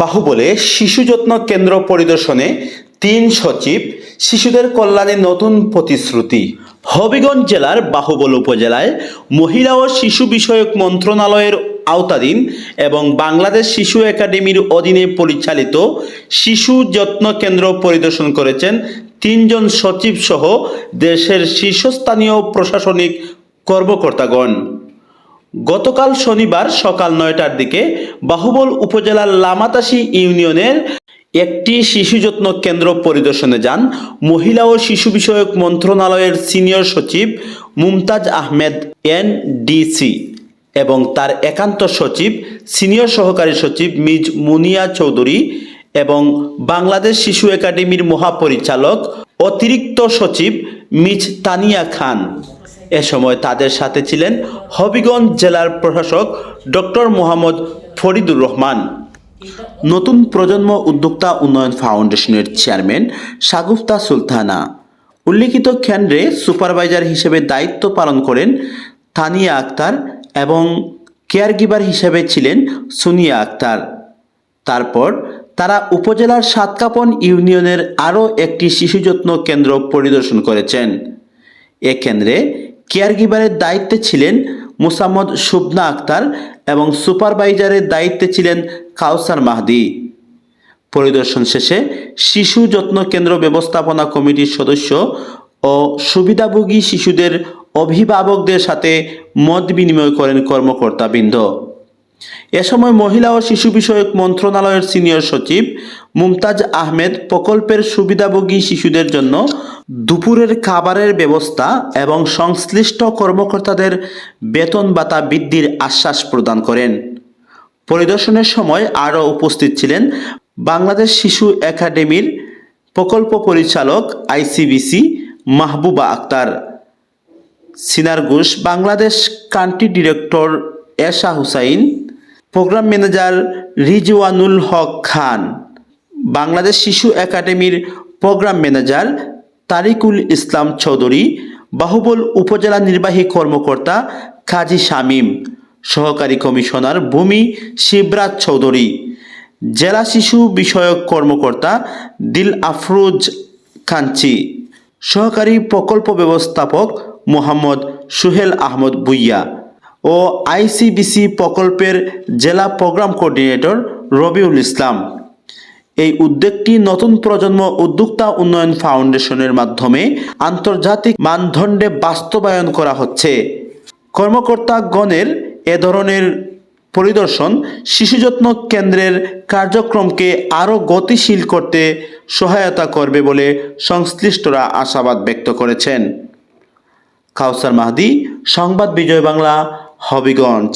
বাহুবলে শিশু যত্ন কেন্দ্র পরিদর্শনে তিন সচিব, শিশুদের কল্যাণে নতুন প্রতিশ্রুতি। হবিগঞ্জ জেলার বাহুবল উপজেলায় মহিলা ও শিশু বিষয়ক মন্ত্রণালয়ের আওতাধীন এবং বাংলাদেশ শিশু একাডেমির অধীনে পরিচালিত শিশু যত্ন কেন্দ্র পরিদর্শন করেছেন তিনজন সচিব সহ দেশের শীর্ষস্থানীয় প্রশাসনিক কর্মকর্তাগণ। গতকাল শনিবার সকাল নয়টার দিকে বাহুবল উপজেলার লামাতাসি ইউনিয়নের একটি শিশু যত্ন কেন্দ্র পরিদর্শনে যান মহিলা ও শিশু বিষয়ক মন্ত্রণালয়ের সিনিয়র সচিব মুমতাজ আহমেদ এনডিসি এবং তার একান্ত সচিব, সিনিয়র সহকারী সচিব মিজ মুনিয়া চৌধুরী এবং বাংলাদেশ শিশু একাডেমির মহাপরিচালক অতিরিক্ত সচিব মিজ তানিয়া খান। এ সময় তাদের সাথে ছিলেন হবিগঞ্জ জেলার প্রশাসক ডক্টর মোহাম্মদ ফরিদুর রহমান। নতুন প্রজন্ম উদ্যোক্তা উন্নয়ন ফাউন্ডেশনের চেয়ারম্যান শাগুফতা সুলতানা। উল্লিখিত কেন্দ্রে সুপারভাইজার হিসেবে দায়িত্ব পালন করেন তানিয়া আক্তার এবং কেয়ারগিভার হিসেবে ছিলেন সুনিয়া আক্তার। তারপর তারা উপজেলার সাতকাপন ইউনিয়নের আরও একটি শিশু যত্ন কেন্দ্র পরিদর্শন করেছেন। এ কেন্দ্রে কেয়ারগিভারের দায়িত্বে ছিলেন মুসাম্মদ সুবনা আক্তার এবং সুপারভাইজারের দায়িত্বে ছিলেন কাউসার মাহদি। পরিদর্শন শেষে শিশু যত্ন কেন্দ্র ব্যবস্থাপনা কমিটির সদস্য ও সুবিধাভোগী শিশুদের অভিভাবকদের সাথে মত বিনিময় করেন কর্মকর্তাবৃন্দ। এ সময় মহিলা ও শিশু বিষয়ক মন্ত্রণালয়ের সিনিয়র সচিব মুমতাজ আহমেদ প্রকল্পের সুবিধাভোগী শিশুদের জন্য দুপুরের খাবারের ব্যবস্থা এবং সংশ্লিষ্ট কর্মকর্তাদের বেতন ভাতা বৃদ্ধির আশ্বাস প্রদান করেন। পরিদর্শনের সময় আরও উপস্থিত ছিলেন বাংলাদেশ শিশু একাডেমির প্রকল্প পরিচালক ICBC Mahbuba Akter, Sinar Ghosh Bangladesh country director Esha Husain, program manager Rizwanul Haque Khan, Bangladesh শিশু একাডেমির প্রোগ্রাম ম্যানেজার তারিকুল ইসলাম চৌধুরী, বাহুবল উপজেলা নির্বাহী কর্মকর্তা কাজী শামীম, সহকারী কমিশনার ভূমি শিবরাজ চৌধুরী, জেলা শিশু বিষয়ক কর্মকর্তা দিল আফরোজ কাঞ্চি সহকারী প্রকল্প ব্যবস্থাপক মোহাম্মদ সুহেল আহমদ বুইয়া ও আইসিবিসি প্রকল্পের জেলা প্রোগ্রাম কোঅর্ডিনেটর রবিউল ইসলাম। এই উদ্যোগটি নতুন প্রজন্ম উদ্যোক্তা উন্নয়ন ফাউন্ডেশনের মাধ্যমে আন্তর্জাতিক মানদণ্ডে বাস্তবায়ন করা হচ্ছে। কর্মকর্তাগণের এ ধরনের পরিদর্শন শিশু যত্ন কেন্দ্রের কার্যক্রমকে আরও গতিশীল করতে সহায়তা করবে বলে সংশ্লিষ্টরা আশাবাদ ব্যক্ত করেছেন। কাউসার মাহদি, সংবাদ বিজয় বাংলা, হবিগঞ্জ।